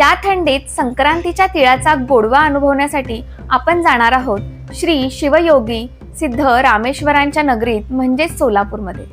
या थंडीत संक्रांतीच्या तिळाचा गोडवा अनुभवण्यासाठी आपण जाणार आहोत श्री शिवयोगी सिद्ध रामेश्वरांच्या नगरीत म्हणजेच सोलापूरमध्ये.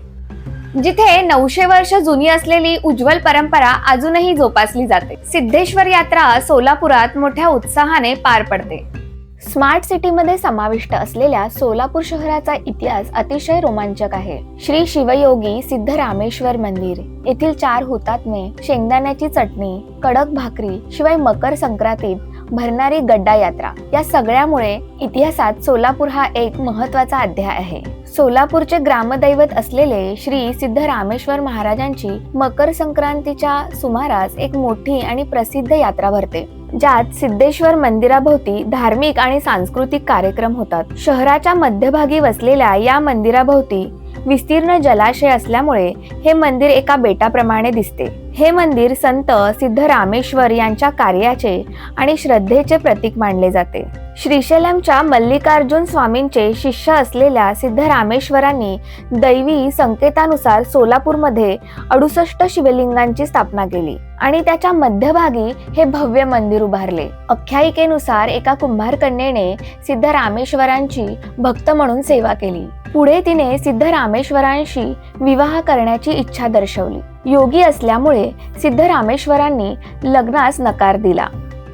जिथे नऊशे वर्ष जुनी असलेली उज्ज्वल परंपरा अजूनही जोपासली जाते. सिद्धेश्वर यात्रा सोलापुरात मोठ्या उत्साहाने पार पडते. स्मार्ट सिटीमध्ये समाविष्ट असलेल्या सोलापूर शहराचा इतिहास अतिशय रोमांचक आहे. श्री शिवयोगी सिद्ध रामेश्वर मंदिर. येथील चार हुतात्मे शेंगदाण्याची चटणी कडक भाकरी शिवाय मकर संक्रांतीत भरणारी गड्डा यात्रा. या सगळ्यामुळे इतिहासात सोलापूर हा एक महत्त्वाचा अध्याय आहे. सोलापूरचे ग्रामदैवत असलेले श्री सिद्ध रामेश्वर महाराजांची मकर संक्रांतीच्या सुमारास एक मोठी आणि प्रसिद्ध यात्रा भरते ज्यात सिद्धेश्वर मंदिराभोवती धार्मिक आणि सांस्कृतिक कार्यक्रम होतात. शहराच्या मध्यभागी वसलेल्या या मंदिराभोवती विस्तीर्ण जलाशय असल्यामुळे हे मंदिर एका बेटाप्रमाणे दिसते. हे मंदिर संत सिद्ध रामेश्वर यांच्या कार्याचे आणि श्रद्धेचे प्रतीक मानले जाते. श्रीशैलमच्या मल्लिकार्जुन स्वामींचे शिष्य असलेल्या सिद्ध रामेश्वरांनी दैवी संकेतानुसार सोलापूरमध्ये अडुसष्ट शिवलिंगांची स्थापना केली आणि त्याच्या मध्यभागी हे भव्य मंदिर उभारले. आख्यायिकेनुसार एका कुंभारकन्येने सिद्धरामेश्वरांची सिद्ध रामेश्वरांची भक्त म्हणून सेवा केली. पुढे तिने सिद्धरामेश्वरांशी विवाह करण्याची इच्छा दर्शवली. योगी असल्यामुळे सिद्धरामेश्वरांनी लग्नास नकार दिला.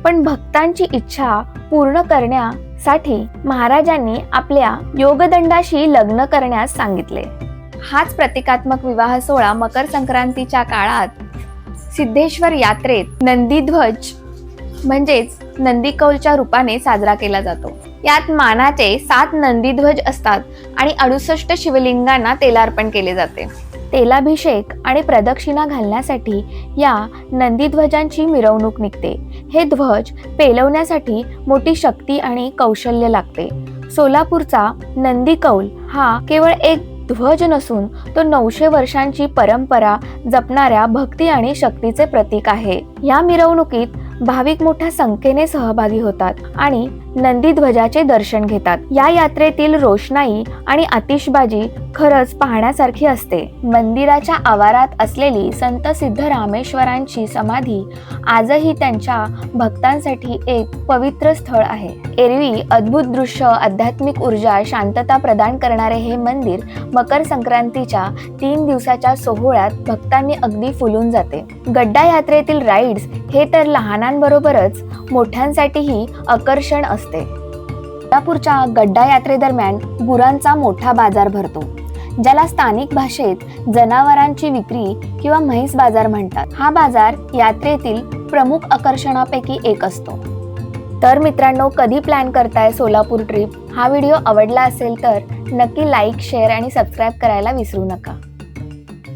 पण भक्तांची इच्छा पूर्ण करण्यासाठी महाराजांनी आपल्या योगदंडाशी लग्न करण्यास सांगितले. हाच प्रतिकात्मक विवाह सोहळा मकर संक्रांतीच्या काळात सिद्धेश्वर यात्रेत नंदीध्वज म्हणजेच नंदीकौलच्या रूपाने साजरा केला जातो. यात मानाचे सात नंदीध्वज असतात आणि अडुसष्ट शिवलिंगांना तेलार्पण केले जाते. तेलाभिषेक आणि प्रदक्षिणा घालण्यासाठी या नंदीध्वजांची मिरवणूक निघते. हे ध्वज पेलवण्यासाठी मोठी शक्ती आणि कौशल्य लागते. सोलापूरचा नंदी कौल हा केवळ एक ध्वज नसून तो नऊशे वर्षांची परंपरा जपणाऱ्या भक्ती आणि शक्तीचे प्रतीक आहे. या मिरवणुकीत भाविक मोठ्या संख्येने सहभागी होतात आणि नंदी ध्वजाचे दर्शन घेतात. या यात्रेतील रोषणाई आणि आतिषबाजी खरंच पाहण्यासारखी असते. मंदिराच्या आवारात असलेली संत सिद्ध रामेश्वरांची समाधी आजही त्यांच्या भक्तांसाठी एक पवित्र स्थळ आहे. एरवी अद्भुत दृश्य आध्यात्मिक ऊर्जा शांतता प्रदान करणारे हे मंदिर मकर संक्रांतीच्या तीन दिवसाच्या सोहळ्यात भक्तांनी अगदी फुलून जाते. गड्डा यात्रेतील राईड्स हे तर लहानांबरोबरच मोठ्यांसाठीही आकर्षण असते. कोल्हापूरच्या गड्डा यात्रेदरम्यान गुरांचा मोठा बाजार भरतो. ज्याला स्थानिक भाषेत जनावरांची विक्री किंवा म्हैस बाजार म्हणतात. हा बाजार यात्रेतील प्रमुख आकर्षणापैकी एक असतो. तर मित्रांनो कधी प्लॅन करताय सोलापूर ट्रिप हा व्हिडिओ आवडला असेल तर नक्की लाईक शेअर आणि सबस्क्राईब करायला विसरू नका.